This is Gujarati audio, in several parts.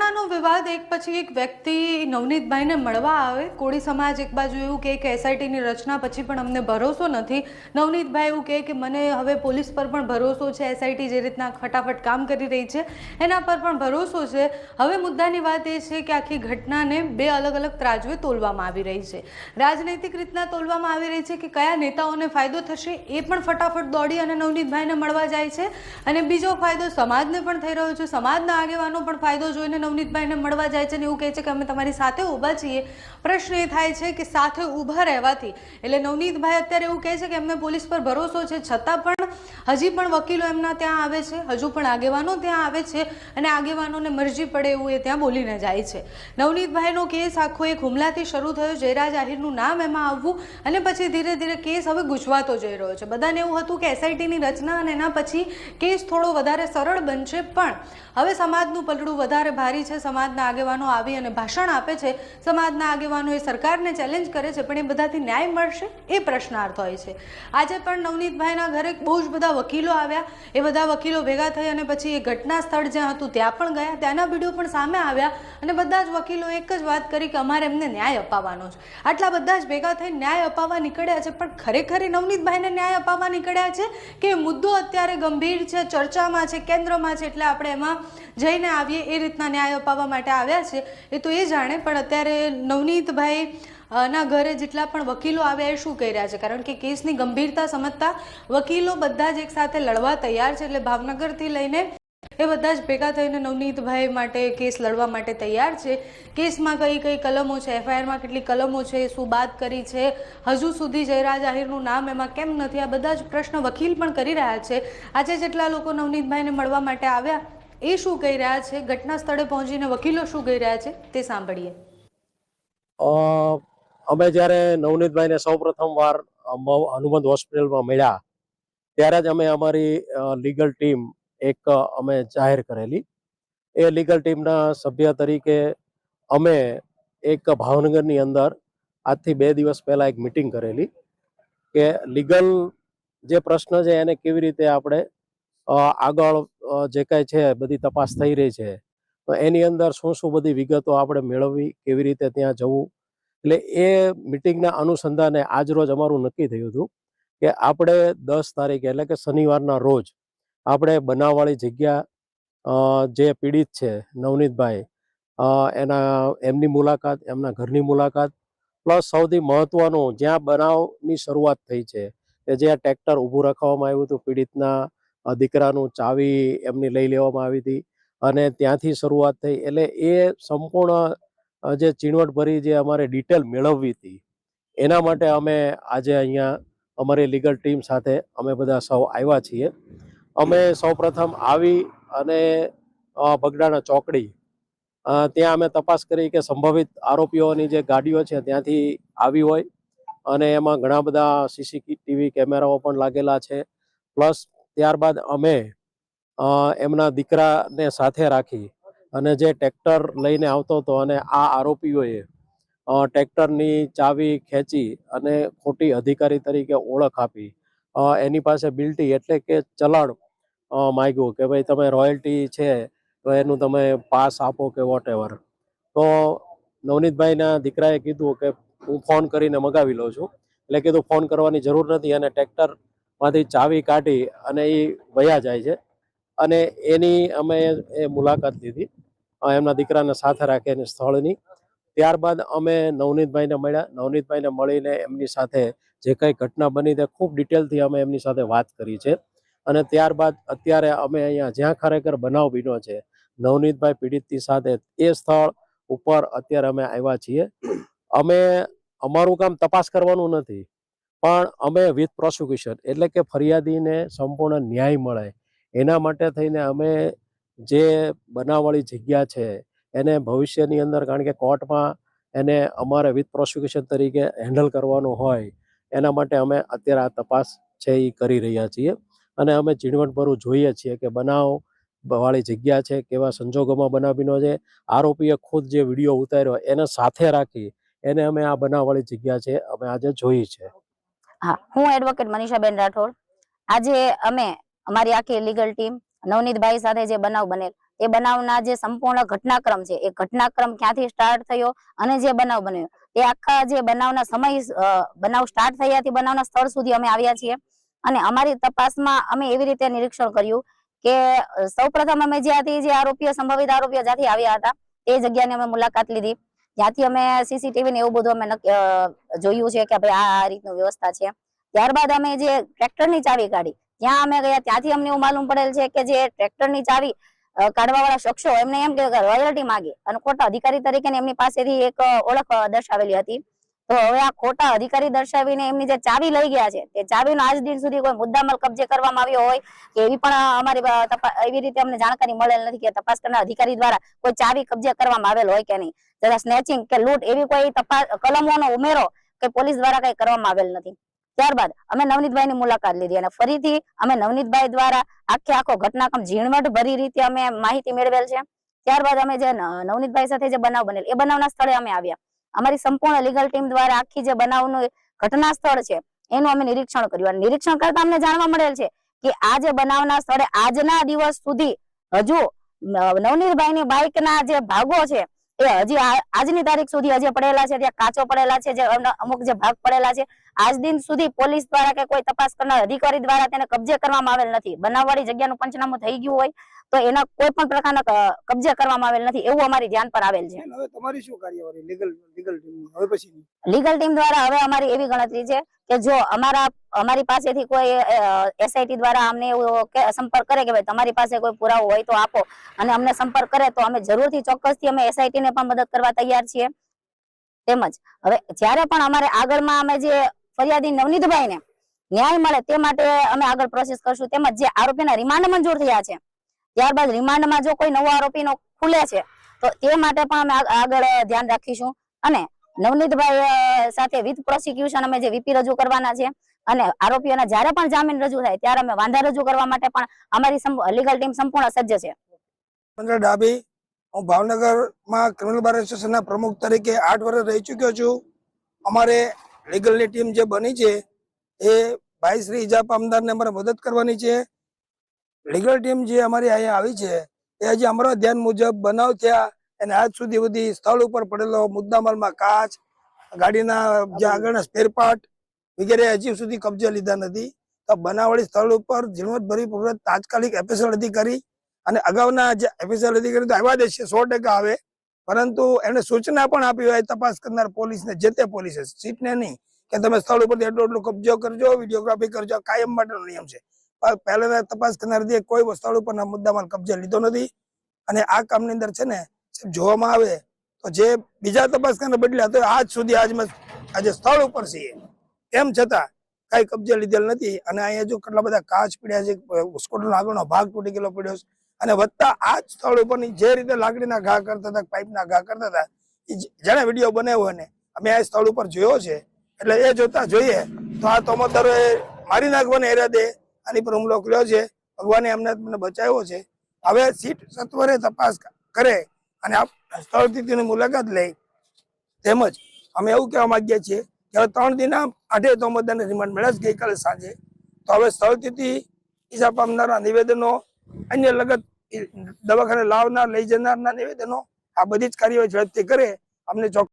ઘટનાનો વિવાદ એક પછી એક વ્યક્તિ નવનીતભાઈને મળવા આવે. કોળી સમાજ એક બાજુ એવું કહે કે એસઆઈટીની રચના પછી પણ અમને ભરોસો નથી. નવનીતભાઈ એવું કહે કે મને હવે પોલીસ પર પણ ભરોસો છે. એસઆઈટી જે રીતના ફટાફટ કામ કરી રહી છે, એના પર પણ ભરોસો છે. હવે મુદ્દાની વાત એ છે કે આખી ઘટનાને બે અલગ અલગ ત્રાજવે તોલવામાં આવી રહી છે. રાજનૈતિક રીતના તોલવામાં આવી રહી છે કે કયા નેતાઓને ફાયદો થશે એ પણ ફટાફટ દોડી અને નવનીતભાઈને મળવા જાય છે. અને બીજો ફાયદો સમાજને પણ થઈ રહ્યો છે. સમાજના આગેવાનો પણ ફાયદો જોઈને નવનીતભાઈને મળવા જાય છે અને એવું કહે છે કે અમે તમારી સાથે ઊભા છીએ. પ્રશ્ન એ થાય છે કે સાથે ઊભા રહેવાથી. એટલે નવનીતભાઈ અત્યારે એવું કહે છે કે એમને પોલીસ પર ભરોસો છે. છતાં પણ હજી પણ વકીલો એમના ત્યાં આવે છે. હજુ પણ આગેવાનો ત્યાં આવે છે અને આગેવાનોને મરજી પડે એવું એ ત્યાં બોલીને જાય છે. નવનીતભાઈનો કેસ આખો એક હુમલાથી શરૂ થયો. જયરાજ આહિરનું નામ એમાં આવવું અને પછી ધીરે ધીરે કેસ હવે ગુજવાતો જઈ રહ્યો છે. બધાને એવું હતું કે એસઆઈટીની રચના અને એના પછી કેસ થોડો વધારે સરળ બનશે પણ હવે સમાજનું પલડું વધારે ભારી છે, સમાજના આગેવાનો આવી અને ભાષણ આપે છે. સમાજના આગેવાનો એ સરકારને ચેલેન્જ કરે છે, પણ એ બધાથી ન્યાય મળશે? એ પ્રશ્નાર્થ હોય છે. આજે પણ નવનીતભાઈના ઘરે બહુ જ બધા વકીલો આવ્યા. એ બધા વકીલો ભેગા થઈ અને પછી એ ઘટના સ્થળ જ્યાં હતું, ત્યાં પણ ગયા. ત્યાંના વીડિયો પણ સામે આવ્યા અને બધા જ વકીલો એક જ વાત કરી કે અમારે એમને ન્યાય અપાવવાનો છે. આટલા બધા જ ભેગા થઈ ન્યાય અપાવવા નીકળ્યા છે, પણ ખરેખર નવનીતભાઈને ન્યાય અપાવવા નીકળ્યા છે કે મુદ્દો અત્યારે ગંભીર છે, ચર્ચામાં છે, કેન્દ્રમાં છે, એટલે આપણે એમાં જઈને આવીએ એ રીતના ન્યાય અપાવવા માટે આવ્યા છે, એ તો એ જાણે, પણ અત્યારે નવનીતભાઈ ના ઘરે જેટલા પણ વકીલો આવ્યા એ શું કહી રહ્યા છે? કારણ કે કેસની ગંભીરતા સમજતા વકીલો બધા જ એક સાથે લડવા તૈયાર છે, એટલે ભાવનગરથી લઈને એ બધા જ ભેગા થઈને નવનીતભાઈ માટે કેસ લડવા માટે તૈયાર છે. કેસમાં કઈ કઈ કલમો છે? એફઆઈઆરમાં કેટલી કલમો છે? શું બાદ કરી છે? હજુ સુધી જયરાજ આહિરનું નામ એમાં કેમ નથી? આ બધા જ પ્રશ્ન વકીલ પણ કરી રહ્યા છે. આજે જેટલા લોકો નવનીતભાઈને મળવા માટે આવ્યા એ શું કહી રહ્યા છે? ઘટના સ્થળે પહોંચીને વકીલો શું કહી રહ્યા છે? તે સાંભળીએ. અમે જ્યારે નવનીતભાઈને સૌ પ્રથમ વાર હનુમંત હોસ્પિટલમાં મળ્યા, ત્યારે જ અમે અમારી લીગલ ટીમ એક અમે જાહેર કરેલી. એ લીગલ ટીમના સભ્ય તરીકે અમે એક ભાવનગરની અંદર આજથી બે દિવસ પહેલા એક મિટિંગ કરેલી કે લીગલ જે પ્રશ્ન છે એને કેવી રીતે આપણે આગળ જે કાંઈ છે, બધી તપાસ થઈ રહી છે. તો એની અંદર શું શું બધી વિગતો આપણે મેળવવી, કેવી રીતે ત્યાં જવું? એટલે એ મિટિંગના અનુસંધાને આજ રોજ અમારું નક્કી થયું હતું કે આપણે દસ તારીખે, એટલે કે શનિવારના રોજ આપણે બનાવવાળી જગ્યા જે પીડિત છે, નવનીતભાઈ એના, એમની મુલાકાત, એમના ઘરની મુલાકાત, પ્લસ સૌથી મહત્વનું, જ્યાં બનાવની શરૂઆત થઈ છે, કે જ્યાં ટ્રેક્ટર ઊભું રાખવામાં આવ્યું હતું પીડિતના દીકરાનું ચાવી એમની લઈ લેવામાં આવી હતી. અને ત્યાંથી શરૂઆત થઈ એટલે એ સંપૂર્ણ જે ચીણવટભરી જે અમારે ડિટેલ મેળવવી હતી, એના માટે અમે આજે અહીંયા અમારી લીગલ ટીમ સાથે અમે બધા સૌ આવ્યા છીએ. અમે સૌપ્રથમ આવી અને બગડાના ચોકડી ત્યાં અમે તપાસ કરી કે સંભવિત આરોપીઓની જે ગાડીઓ છે ત્યાંથી આવી હોય. અને એમાં ઘણા બધા સીસીટીવી કેમેરાઓ પણ લાગેલા છે. પ્લસ ત્યારબાદ અમે એમના દીકરાને સાથે રાખી અને જે ટ્રેક્ટર લઈને આવતો હતો અને આ આરોપીઓએ ટ્રેક્ટરની ચાવી ખેંચી અને ખોટી અધિકારી તરીકે ઓળખ આપી. એની પાસે બિલ્ટી એટલે કે ચલણ માગ્યું કે ભાઈ તમે રોયલ્ટી છે તો એનું તમે પાસ આપો કે વોટ એવર તો નવનીતભાઈના દીકરાએ કીધું કે હું ફોન કરીને મગાવી લઉં છું. એટલે કીધું ફોન કરવાની જરૂર નથી અને ટ્રેક્ટરમાંથી ચાવી કાઢી અને એ વયા જાય છે. અને એની અમે એ મુલાકાત લીધી. એમના દીકરાને સાથે રાખી એની સ્થળની. ત્યારબાદ અમે નવનીતભાઈને મળ્યા. નવનીતભાઈને મળીને એમની સાથે જે કંઈ ઘટના બની તે ખૂબ ડિટેલથી અમે એમની સાથે વાત કરી છે. અને ત્યારબાદ અત્યારે અમે અહીંયા જ્યાં ખરેખર બનાવ બન્યો છે, નવનીતભાઈ પીડિતની સાથે એ સ્થળ ઉપર અત્યારે અમે આવ્યા છીએ. અમે, અમારું કામ તપાસ કરવાનું નથી. પણ અમે વિથ પ્રોસિક્યુશન એટલે કે ફરિયાદીને સંપૂર્ણ ન્યાય મળે. એના માટે થઈને અમે જે બનાવવાળી જગ્યા છે, એને ભવિષ્યની અંદર, કારણ કે કોર્ટમાં એને અમારે વિથ પ્રોસિક્યુશન તરીકે હેન્ડલ કરવાનું હોય, એના માટે અમે અત્યારે આ તપાસ છે એ કરી રહ્યા છીએ. અને અમે ઝીણવટભરું જોઈએ છીએ કે બનાવ વાળી જગ્યા છે, કેવા સંજોગોમાં બનાવીનો છે. આરોપીએ ખુદ જે વીડિયો ઉતાર્યો, એને સાથે રાખી, એને અમે આ બનાવવાળી જગ્યા છે, અમે આજે જોઈ છે. હા, હું એડવોકેટ મનીષાબેન રાઠોડ. આજે અમે, અમારી આખી લીગલ ટીમ નવનીતભાઈ સાથે જે બનાવ બનેલ, એ બનાવના જે સંપૂર્ણ ઘટનાક્રમ છે, એ ઘટનાક્રમ ક્યાંથી સ્ટાર્ટ થયો અને જે બનાવ બન્યો, એ આખા જે બનાવના સમય બનાવ સ્ટાર્ટ થયાથી બનાવના સ્થળ સુધી અમે આવ્યા છીએ. અને અમારી તપાસમાં અમે એવી રીતે નિરીક્ષણ કર્યું કે સૌપ્રથમ અમે જ્યાંથી જે આરોપીઓ, સંભવિત આરોપીઓ જ્યાંથી આવ્યા હતા, તે જગ્યાની અમે મુલાકાત લીધી. ત્યાંથી અમે સીસીટીવી ને એવું બધું અમે જોયું છે કે ભાઈ આ રીતનું વ્યવસ્થા છે. ત્યારબાદ અમે જે ટ્રેક્ટરની ચાવી કાઢી, ત્યાં અમે ગયા, ત્યાંથી અમને એવું માલુમ પડેલ છે કે જે ટ્રેક્ટરની ચાવી કાઢવા વાળા શખ્સો એમને એમ કે રોયલ્ટી માંગી અને ખોટા અધિકારી તરીકે એમની પાસેથી એક ઓળખ દર્શાવેલી હતી. તો હવે આ ખોટા અધિકારી દર્શાવીને એમની જે ચાવી લઈ ગયા છે, તે ચાવીનો આજ દિન સુધી કોઈ મુદ્દામાલ કબજે કરવામાં આવ્યો હોય કે એવી પણ અમારી એવી રીતે અમને જાણકારી મળેલ નથી કે તપાસ કરનાર અધિકારી દ્વારા કોઈ ચાવી કબજે કરવામાં આવેલ હોય કે નહીં. જરા સ્નેચિંગ કે લૂંટ એવી કોઈ તપાસ, કલમોનો ઉમેરો કે પોલીસ દ્વારા કઈ કરવામાં આવેલ નથી. ત્યારબાદ અમે નવનીતભાઈ ની મુલાકાત લીધી અને ફરીથી અમે નવનીતભાઈ દ્વારા આખે આખો ઘટનાક્રમ ઝીણવટ ભરી રીતે અમે માહિતી મેળવેલ છે. ત્યારબાદ અમે જે નવનીતભાઈ સાથે જે બનાવ બનેલ, એ બનાવના સ્થળે અમે આવ્યા. અમારી સંપૂર્ણ લીગલ ટીમ દ્વારા આખી જે બનાવનું ઘટના સ્થળ છે, એનું અમે નિરીક્ષણ કર્યું. અને નિરીક્ષણ કરતા અમને જાણવા મળેલ છે કે આ જે બનાવના સ્થળે આજના દિવસ સુધી હજુ નવનીતભાઈ ની બાઇક ના જે ભાગો છે એ હજી આજની તારીખ સુધી હજી પડેલા છે ત્યાં કાચો પડેલા છે જે અમુક જે ભાગ પડેલા છે. આજ દિન સુધી પોલીસ દ્વારા કે કોઈ તપાસ કરનાર અધિકારી દ્વારા તેને કબજે કરવામાં આવેલ નથી. બનાવવાળી જગ્યાનું પંચનામું થઈ ગયું હોય તો એના કોઈ પણ પ્રકારના કબજે કરવામાં આવેલ નથી એવું અમારી ધ્યાન પર આવેલ છે. હવે તમારી શું કાર્યવાહી? લીગલ લીગલ ટીમની હવે પછી? લીગલ ટીમ દ્વારા હવે અમારી એવી ગણતરી છે કે જો અમારા, અમારી પાસેથી કોઈ એસઆઈટી દ્વારા અમને સંપર્ક કરે કે ભાઈ તમારી પાસે કોઈ પુરાવો હોય તો આપો અને અમને સંપર્ક કરે તો અમે જરૂરથી ચોક્કસથી અમે એસઆઈટી ને પણ મદદ કરવા તૈયાર છીએ. તેમજ હવે જ્યારે પણ અમારે આગળમાં અમે જે ફરિયાદી નવનીતભાઈ ને ન્યાય મળે તે માટે અમે આગળ પ્રોસેસ કરશું. તેમજ જે આરોપીના રિમાન્ડ મંજૂર થયા છે, ત્યારબાદ રિમાન્ડમાં જો કોઈ નવો આરોપીનો ખુલે છે, તો તે માટે પણ અમે આગળ ધ્યાન રાખીશું. અને નવનીતભાઈ સાથે વિથ પ્રોસિક્યુશન અમે જે વીપી રજૂ કરવાના છે અને આરોપીઓના જ્યારે પણ જામીન રજૂ થાય ત્યારે અમે વાંધા રજૂ કરવા માટે પણ અમારી લીગલ ટીમ સંપૂર્ણ સજ્જ છે. ચંદ્ર ડાબી, હું ભાવનગરમાં ક્રિમિનલ બાર એસોસિએશનના પ્રમુખ તરીકે આઠ વર્ષ રહી ચૂક્યો છું. અમારે લીગલની ટીમ જે બની છે એ ભાઈ શ્રી ઇજા પામદારને અમારે મદદ કરવાની છે. લીગલ ટીમ જે અમારી અહીંયા આવી છે એ હજી અમારા ધ્યાન મુજબ બનાવ થયા અને આજ સુધી બધી સ્થળ ઉપર પડેલો મુદ્દામાલમાં કાચ, ગાડીના જે આગળના સ્પેરપાર્ટ વગેરે હજી સુધી કબજે લીધા નથી. તો બનાવડી સ્થળ ઉપર ઝીણવટભરી પૂર્વક તાત્કાલિક એફએસએલ અધિકારી અને અગાઉના જે એફએસએલ અધિકારી તો આવ્યા જ છે સો આવે. પરંતુ એમને સૂચના પણ આપી હોય, તપાસ કરનાર પોલીસને, જે તે પોલીસે સીટને નહીં કે તમે સ્થળ ઉપરથી એટલો એટલો કબજો કરજો, વિડીયોગ્રાફી કરજો કાયમ માટેનો નિયમ છે. પહેલાના તપાસ કરનાર કોઈ સ્થળ ઉપરના મુદ્દામાં કબજે લીધો નથી અને આ કામની અંદર છે ને જોવામાં આવે, તો જે બીજા તપાસ બદલ્યા તો આજ સુધી આજમાં આજે સ્થળ ઉપર છીએ તેમ છતાં કઈ કબજે લીધેલ નથી. અને અહીંયા જો કેટલા બધા કાચ પડ્યા છે સ્કૂટરનો આગળનો ભાગ તૂટી ગયેલો પડ્યો છે. અને વધતા આ જ સ્થળ ઉપરની જે રીતે લાકડીના ઘા કરતા હતા, પાઇપના ઘા કરતા હતા, એ જેને વીડિયો બનાવ્યો ને, અમે આ સ્થળ ઉપર જોયો છે. એટલે એ જોતા જોઈએ, તો આ તોમતદારોએ મારી નાખવાને ઈરાદે આની પર હુમલો કર્યો છે. ભગવાને એમને બચાવ્યો છે. હવે સીટ સત્વરે તપાસ કરે અને આ સ્થળથી તેની મુલાકાત લઈ. તેમજ અમે એવું કહેવા માંગીએ છીએ કે હવે ત્રણ દિના આઠે તોમતદારને રિમાન્ડ મળ્યા છે ગઈકાલે સાંજે. તો હવે સ્થળથી ઈજા પામનારા નિવેદનો, અન્ય લગત દવાખાને લાવનાર, લઈ જનારના નિવેદનો, આ બધી જ કાર્યવાહી ઝડપથી કરે. અમને ચોક્કસ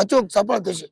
અચૂક સફળ થશે.